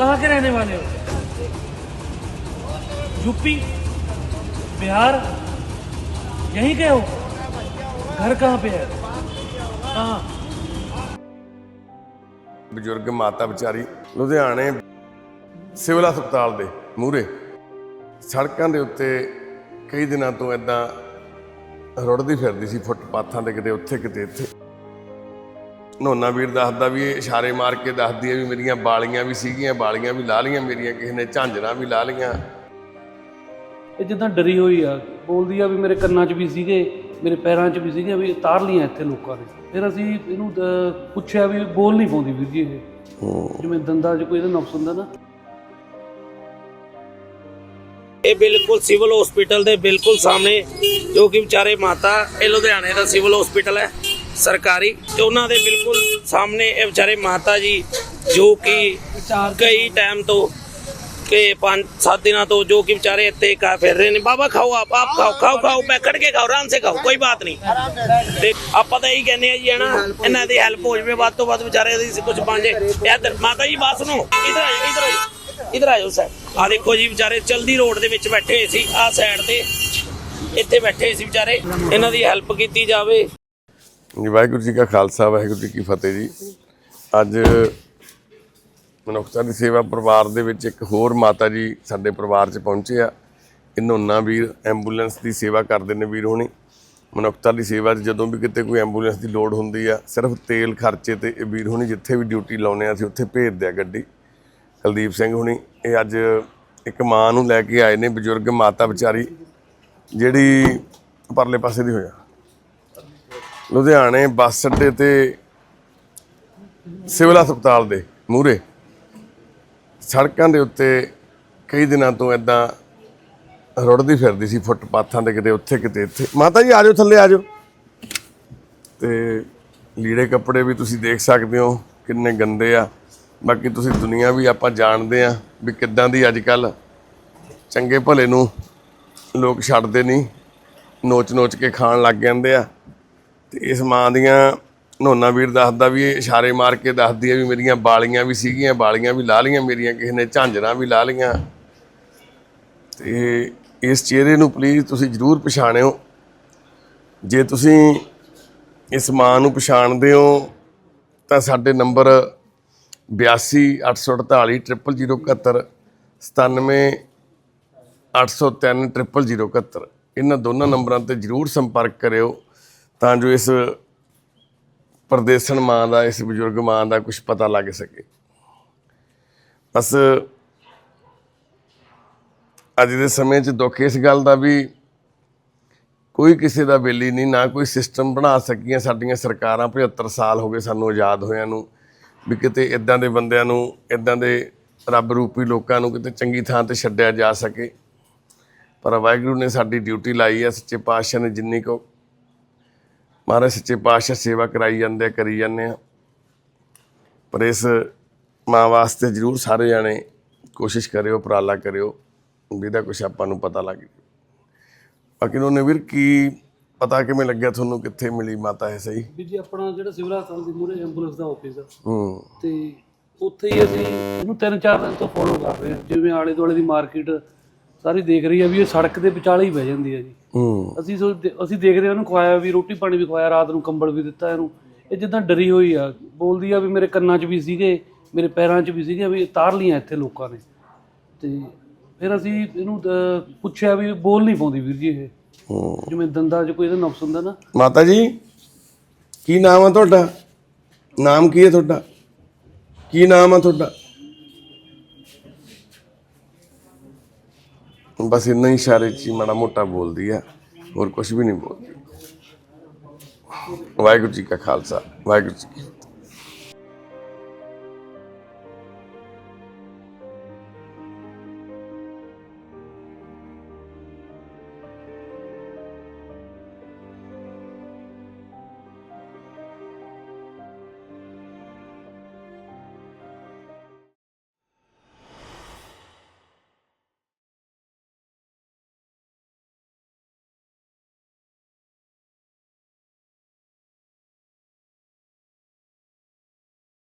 कहाँ के रहने वाले हो यूपी बिहार यहीं के हो घर कहाँ पे है कहाँ ਬਜ਼ੁਰਗ ਮਾਤਾ ਵਿਚਾਰੀ ਲੁਧਿਆਣੇ ਸਿਵਲ ਹਸਪਤਾਲ ਦੇ ਮੂਹਰੇ ਸੜਕਾਂ ਦੇ ਉੱਤੇ ਕਈ ਦਿਨਾਂ ਤੋਂ ਇਦਾਂ ਰੁੜਦੀ ਫਿਰਦੀ ਸੀ ਫੁੱਟਪਾਥਾਂ ਤੇ ਕਿਤੇ ਉੱਥੇ ਕਿਤੇ ਇੱਥੇ ਨੋਨਾ ਵੀਰ ਦੱਸਦਾ ਵੀ ਇਹ ਇਸ਼ਾਰੇ ਮਾਰ ਕੇ ਦੱਸਦੀ ਹੈ ਵੀ ਮੇਰੀਆਂ ਬਾਲੀਆਂ ਵੀ ਸੀਗੀਆਂ ਬਾਲੀਆਂ ਵੀ ਲਾ ਲੀਆਂ ਮੇਰੀਆਂ ਕਿਸੇ ਨੇ ਝਾਂਜਰਾਂ ਵੀ ਲਾ ਲੀਆਂ ਇਹ ਜਿੱਦਾਂ ਡਰੀ ਹੋਈ ਆ ਬੋਲਦੀ ਆ ਵੀ ਮੇਰੇ ਕੰਨਾਂ 'ਚ ਵੀ ਸੀਗੇ ਮੇਰੇ ਪੈਰਾਂ 'ਚ ਵੀ ਸੀਗੇ ਵੀ ਉਤਾਰ ਲੀਆਂ ਇੱਥੇ ਲੋਕਾਂ ਨੇ। ਫਿਰ ਅਸੀਂ ਇਹਨੂੰ ਅਹ, ਪੁੱਛਿਆ ਵੀ ਬੋਲ ਨਹੀਂ ਪਾਉਂਦੀ ਵੀਰ ਜੀ ਇਹ। ਜਿਵੇਂ ਦੰਦਾਂ 'ਚ ਕੋਈ ਇਹਦਾ ਨੁਕਸ ਹੁੰਦਾ ਨਾ। ਇਹ ਬਿਲਕੁਲ ਸਿਵਲ ਹਸਪੀਟਲ ਦੇ ਬਿਲਕੁਲ ਸਾਹਮਣੇ ਜੋ ਕਿ ਵਿਚਾਰੇ ਮਾਤਾ ਇਹ ਲੁਧਿਆਣੇ ਦਾ ਸਿਵਲ ਹਸਪੀਟਲ ਹੈ। ਸਰਕਾਰੀ ਤੇ ਉਹਨਾਂ ਦੇ ਬਿਲਕੁਲ ਸਾਹਮਣੇ ਇਹ ਵਿਚਾਰੇ ਮਾਤਾ ਜੀ, ਜੋ ਕਿ ਕਈ ਟਾਈਮ ਤੋਂ ਕਿ 5-7 ਦਿਨਾਂ ਤੋਂ ਜੋ ਕਿ ਵਿਚਾਰੇ ਇੱਥੇ ਕਾ ਫਿਰ ਰਹੇ ਨੇ। ਬਾਬਾ ਖਾਓ ਆਪ ਆਪ ਖਾਓ ਖਾਓ ਖਾਓ ਬੈਠ ਕੇ ਖਾਓ ਆਰਾਮ ਸੇ ਖਾਓ ਕੋਈ ਬਾਤ ਨਹੀਂ। ਤੇ ਆਪਾਂ ਤਾਂ ਇਹੀ ਕਹਿੰਦੇ ਆ ਜੀ ਹਨਾ ਇਹਨਾਂ ਦੀ ਹੈਲਪ ਹੋ ਜਵੇ, ਵੱਧ ਤੋਂ ਵੱਧ ਵਿਚਾਰੇ ਦੀ ਕੁਝ ਬਣ ਜੇ ਇੱਧਰ, ਮਾਤਾ ਜੀ ਬਾਤ ਸੁਣੋ ਇਧਰ ਆਓ ਇਧਰ ਆਓ ਇਧਰ ਆਓ ਸਰ ਆ ਦੇਖੋ ਜੀ, ਵਿਚਾਰੇ ਚਲਦੀ ਰੋਡ ਦੇ ਵਿੱਚ ਬੈਠੇ ਹੋਏ ਸੀ ਆ ਸਾਈਡ ਤੇ ਇੱਥੇ ਬੈਠੇ ਹੋਏ ਸੀ ਵਿਚਾਰੇ। ਇਹਨਾਂ ਦੀ ਹੈਲਪ ਕੀਤੀ ਜਾਵੇ। ਜੀ, ਵਾਹਿਗੁਰੂ ਜੀ ਕਾ ਖਾਲਸਾ, ਵਾਹਿਗੁਰੂ ਜੀ ਕੀ ਫਤਿਹ ਜੀ। ਅੱਜ ਮਨੁੱਖਤਾ ਦੀ ਸੇਵਾ ਪਰਿਵਾਰ ਦੇ ਵਿੱਚ ਇੱਕ ਹੋਰ ਮਾਤਾ ਜੀ ਸਾਡੇ ਪਰਿਵਾਰ 'ਚ ਪਹੁੰਚੇ ਆ। ਇਹ ਨੋਨਾ ਵੀਰ, ਐਂਬੂਲੈਂਸ ਦੀ ਸੇਵਾ ਕਰਦੇ ਨੇ ਵੀਰ ਹੋਣੀ। ਮਨੁੱਖਤਾ ਦੀ ਸੇਵਾ 'ਚ ਜਦੋਂ ਵੀ ਕਿਤੇ ਕੋਈ ਐਂਬੂਲੈਂਸ ਦੀ ਲੋੜ ਹੁੰਦੀ ਆ, ਸਿਰਫ ਤੇਲ ਖਰਚੇ ਤੇ ਇਹ ਵੀਰ ਹੋਣੀ ਜਿੱਥੇ ਵੀ ਡਿਊਟੀ ਲਾਉਨੇ ਆ, ਅਸੀਂ ਉੱਥੇ ਭੇਜਦੇ ਆ ਗੱਡੀ। ਕੁਲਦੀਪ ਸਿੰਘ ਹੋਣੀ, ਇਹ ਅੱਜ ਇੱਕ ਮਾਂ ਨੂੰ ਲੈ ਕੇ ਆਏ ਨੇ, ਬਜ਼ੁਰਗ ਮਾਤਾ ਵਿਚਾਰੀ, ਜਿਹੜੀ ਪਰਲੇ ਪਾਸੇ ਦੀ ਹੋਇਆ ਲੁਧਿਆਣੇ ਬੱਸ ਅੱਡੇ ਤੇ ਸਿਵਲ ਹਸਪਤਾਲ ਦੇ ਮੂਹਰੇ। ਸੜਕਾਂ ਦੇ ਉੱਤੇ ਕਈ ਦਿਨਾਂ ਤੋਂ ਇਦਾਂ ਰੁੜਦੀ ਫਿਰਦੀ ਸੀ ਫੁੱਟਪਾਥਾਂ ਤੇ ਕਿਤੇ, ਉੱਥੇ ਕਿਤੇ, ਇੱਥੇ। ਮਾਤਾ ਜੀ ਆਜੋ ਥੱਲੇ ਆਜੋ ਤੇ ਲੀੜੇ ਕੱਪੜੇ ਵੀ ਤੁਸੀਂ ਦੇਖ ਸਕਦੇ ਹੋ, ਕਿੰਨੇ ਗੰਦੇ ਆ। ਬਾਕੀ ਤੁਸੀਂ ਦੁਨੀਆ ਵੀ ਆਪਾਂ ਜਾਣਦੇ ਆ ਵੀ ਕਿੱਦਾਂ ਦੀ ਅੱਜ ਕੱਲ ਚੰਗੇ ਭਲੇ ਨੂੰ ਲੋਕ ਛੱਡਦੇ ਨਹੀਂ ਨੋਚ ਨੋਚ ਕੇ ਖਾਣ ਲੱਗ ਜਾਂਦੇ ਆ। ਤੇ ਇਸ ਮਾਂ ਦੀਆਂ ਨੋਨਾ ਵੀਰ ਦੱਸਦਾ ਵੀ ਇਹ ਇਸ਼ਾਰੇ ਮਾਰ ਕੇ ਦੱਸਦੀ ਹੈ ਵੀ ਮੇਰੀਆਂ ਬਾਲੀਆਂ ਵੀ ਸੀਗੀਆਂ, ਬਾਲੀਆਂ ਵੀ ਲਾ ਲੀਆਂ ਮੇਰੀਆਂ, ਕਿਸੇ ਨੇ ਝਾਂਜਰਾਂ ਵੀ ਲਾ ਲੀਆਂ ਤੇ ਇਸ ਚਿਹਰੇ ਨੂੰ ਪਲੀਜ਼ ਤੁਸੀਂ ਜਰੂਰ ਪਛਾਣਿਓ। ਜੇ ਤੁਸੀਂ ਇਸ ਮਾਂ ਨੂੰ ਪਛਾਣਦੇ ਹੋ, ਤਾਂ ਸਾਡੇ ਨੰਬਰ 8284807071 97 803 00071 ਇਹਨਾਂ ਦੋਨਾਂ ਨੰਬਰਾਂ ਤੇ ਜਰੂਰ ਸੰਪਰਕ ਕਰਿਓ। ਤਾਂ ਜੋ ਇਸ ਪਰਦੇਸਣ ਮਾਂ ਦਾ, ਇਸ ਬਜ਼ੁਰਗ ਮਾਂ ਦਾ ਕੁਝ ਪਤਾ ਲੱਗ ਸਕੇ। ਬਸ ਅੱਜ ਦੇ ਸਮੇਂ 'ਚ ਦੁੱਖ ਇਸ ਗੱਲ ਦਾ ਵੀ ਕੋਈ ਕਿਸੇ ਦਾ ਬੇਲੀ ਨਹੀਂ, ਨਾ ਕੋਈ ਸਿਸਟਮ ਬਣਾ ਸਕੀਆਂ ਸਾਡੀਆਂ ਸਰਕਾਰਾਂ। 75 ਸਾਲ ਹੋ ਗਏ ਸਾਨੂੰ ਆਜ਼ਾਦ ਹੋਇਆਂ ਨੂੰ, ਵੀ ਕਿਤੇ ਇਦਾਂ ਦੇ ਬੰਦਿਆਂ ਨੂੰ ਇਦਾਂ ਦੇ ਰੱਬ ਰੂਪੀ ਲੋਕਾਂ ਨੂੰ ਕਿਤੇ ਚੰਗੀ ਥਾਂ ਤੇ ਛੱਡਿਆ ਜਾ ਸਕੇ। ਪਰ ਵਾਹਿਗੁਰੂ ਨੇ ਸਾਡੀ ਡਿਊਟੀ ਲਾਈ ਹੈ ਸੱਚੇ ਪਾਤਸ਼ਾਹ ਨੇ ਜਿੰਨੀ ਕੋ ਮਹਾਰਾਜ ਸੱਚੇ ਪਾਤਸ਼ਾਹ ਸੇਵਾ ਕਰਾਈ ਜਾਂਦੇ ਕਰੀ ਜਾਂਦੇ ਆ। ਪਰ ਇਸ ਮਾਂ ਵਾਸਤੇ ਜਰੂਰ ਸਾਰੇ ਜਾਣੇ ਕੋਸ਼ਿਸ਼ ਕਰਿਓ ਉਪਰਾਲਾ ਕਰਿਓ ਵੀ ਇਹਦਾ ਕੁਝ ਆਪਾਂ ਨੂੰ ਪਤਾ ਲੱਗ ਜਾਵੇ। ਬਾਕੀ ਉਹਨੇ ਵੀਰ ਕੀ ਪਤਾ ਕਿਵੇਂ ਲੱਗਿਆ ਤੁਹਾਨੂੰ ਕਿੱਥੇ ਮਿਲੀ ਮਾਤਾ ਹੈ ਸਹੀ? ਵੀਰ ਜੀ ਆਪਣਾ ਜਿਹੜਾ ਸਿਵਲ ਹਸਪਤਾਲ ਦੇ ਮੂਹਰੇ ਐਂਬੂਲੈਂਸ ਦਾ ਆਫਿਸ ਆ। ਹੂੰ। ਤੇ ਉੱਥੇ ਹੀ ਅਸੀਂ ਇਹਨੂੰ ਤਿੰਨ ਚਾਰ ਦਿਨ ਤੋਂ ਫੋਲੋ ਕਰ ਰਹੇ ਹਾਂ। ਜਿਵੇਂ ਆਲੇ ਦੁਆਲੇ ਦੀ ਮਾਰਕੀਟ ਸਾਰੀ ਦੇਖ ਰਹੀ ਆ ਵੀ ਇਹ ਸੜਕ ਦੇ ਵਿਚਾਲੇ ਹੀ ਬਹਿ ਜਾਂਦੀ ਹੈ ਜੀ। ਹੂੰ। ਅਸੀਂ ਅਸੀਂ ਦੇਖਦੇ ਉਹਨੂੰ ਖਵਾਇਆ ਵੀ ਰੋਟੀ ਪਾਣੀ ਵੀ ਖਵਾਇਆ ਰਾਤ ਨੂੰ ਕੰਬਲ ਵੀ ਦਿੱਤਾ ਇਹਨੂੰ। ਇਹ ਜਿੱਦਾਂ ਡਰੀ ਹੋਈ ਆ। ਬੋਲਦੀ ਆ ਵੀ ਮੇਰੇ ਕੰਨਾਂ 'ਚ ਵੀ ਸੀਗੇ ਮੇਰੇ ਪੈਰਾਂ 'ਚ ਵੀ ਸੀਗੇ ਵੀ ਉਤਾਰ ਲੀਆਂ ਇੱਥੇ ਲੋਕਾਂ ਨੇ। ਤੇ ਫਿਰ ਅਸੀਂ ਇਹਨੂੰ ਅਹ, ਪੁੱਛਿਆ ਵੀ ਬੋਲ ਨਹੀਂ ਪਾਉਂਦੀ ਵੀਰ ਜੀ ਇਹ। ਹੂੰ। ਜਿਵੇਂ ਦੰਦਾਂ 'ਚ ਕੋਈ ਇਹਦਾ ਨੁਕਸ ਹੁੰਦਾ ਨਾ। ਮਾਤਾ ਜੀ ਕੀ ਨਾਮ ਆ ਤੁਹਾਡਾ? ਨਾਮ ਕੀ ਹੈ ਤੁਹਾਡਾ? ਕੀ ਨਾਮ ਆ ਤੁਹਾਡਾ? ਬਸ ਇੰਨਾ ਹੀ ਇਸ਼ਾਰੇ ਚ ਹੀ ਮਾੜਾ ਮੋਟਾ ਬੋਲਦੀ ਆ, ਹੋਰ ਕੁਝ ਵੀ ਨਹੀਂ ਬੋਲਦੀ। ਵਾਹਿਗੁਰੂ ਜੀ ਕਾ ਖਾਲਸਾ, ਵਾਹਿਗੁਰੂ ਜੀ